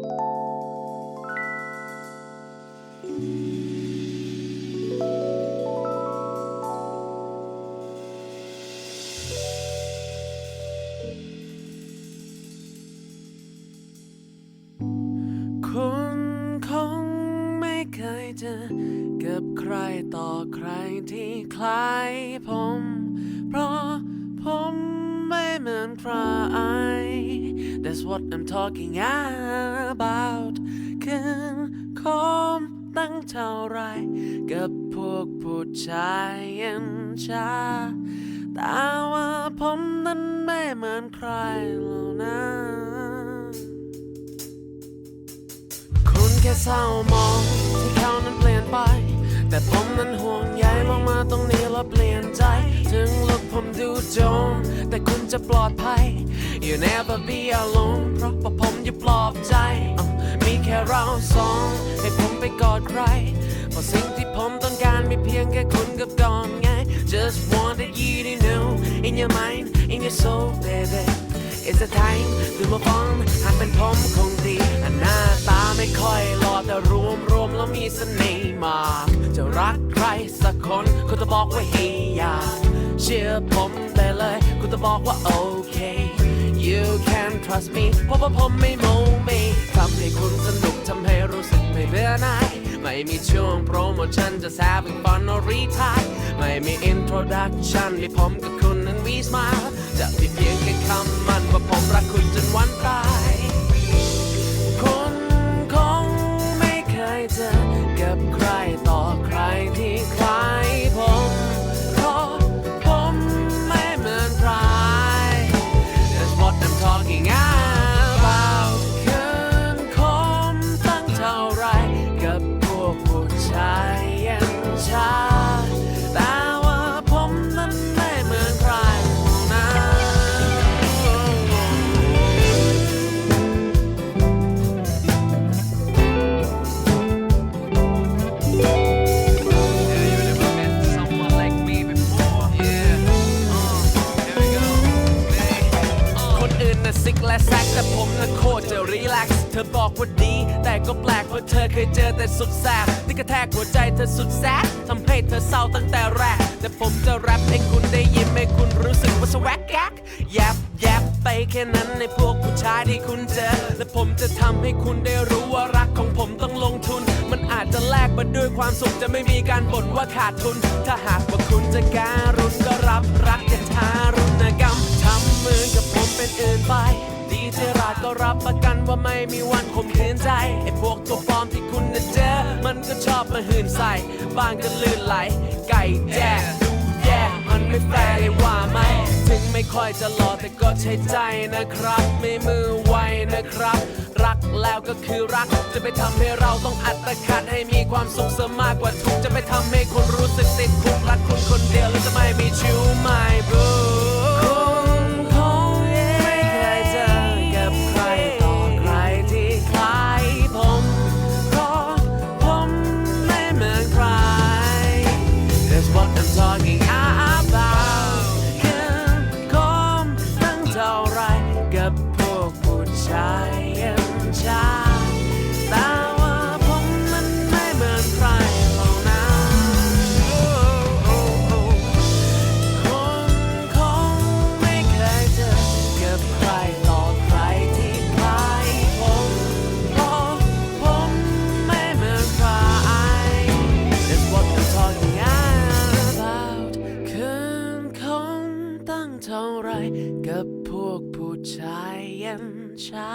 คุณคงไม่เคยเจอกับใครต่อใครที่คล้ายผม เพราะผมไม่เหมือนใคร That's what I'm talking about คืนคมตั้งเท่าไร กับพวกผู้ชายเย็นชา แต่ว่าผมนั้นไม่เหมือนใครเหล่านั้นคุณแค่เศร้ามองที่เขานั้นเปลี่ยนไป แต่ผมนั้นห่วงใยมองมาตรงนี้แล้วเปลี่ยนใจถึง ผมดูโจม แต่คุณจะปลอดภัย You never be alone เพราะว่าผมอยู่ปลอบใจ มีแค่เราสอง ให้ผมไปกอดใคร เพราะสิ่งที่ผมต้องการมีเพียงแค่คุณกับกอนไง Just wanted you to know in your mind in your soul baby It's the time to move on หากเป็นผมคงดีหน้าตาไม่ค่อยหล่อแต่รวมรวมแล้วมีเสน่ห์มาก จะรักใครสักคนคุณจะบอกว่าให้อยาก เชื่อผมได้เลย คุณจะบอกว่าโอเค You can trust me เพราะว่าผมไม่โมเมทำให้คุณสนุกทำให้รู้สึกไม่เบื่อหน่าย ไม่มีช่วงโปรโมชั่นจะแซบเป็นฟอนอรีทายไม่มี introduction มีผมกับคุณนั้นวีสมา จะมีเพียงแค่คำมันว่าผมรักคุณจนวันตาย แต่ผมน่ะโคตรจะรีแลกซ์เธอบอกว่าดี แต่ก็แปลกเพราะเธอเคยเจอแต่สุดแสบที่กระแทกหัวใจเธอสุดแซดทำให้เธอเศร้าตั้งแต่แรก แต่ผมจะแรปให้คุณได้ยินให้คุณรู้สึกว่าสวักกักแยบแยบไปแค่นั้นในพวกผู้ชายที่คุณเจอ และผมจะทำให้คุณได้รู้ว่ารักของผมต้องลงทุน มันอาจจะแลกมาด้วยความสุขจะไม่มีการบ่นว่าขาดทุน ถ้าหากว่าคุณจะการุ ม่มีวันข่มขืนใจไอ้พวกตัวปลอมที่คุณน่ะเจอ มันก็ชอบมาหื่นใส่บางก็ลื่นไหล ไก่แจ้ดูแย่มันไม่แฟร์เลยว่าไหม ถึงไม่ค่อยจะหล่อแต่ก็ใช้ใจนะครับ ไม่มือไวนะครับ รักแล้วก็คือรัก จะไปทำให้เราต้องอัตคัดให้มีความสุขเสมากกว่าทุกข์จะไปทำให้คนรู้สึกติดคุกรักคุณคนเดียวแล้วจะไม่มีชิวไม่บู what I'm talking about คืนคมตั้งเท่าไรกับ ท่าไรกับพวกผู้ชายเย็นชา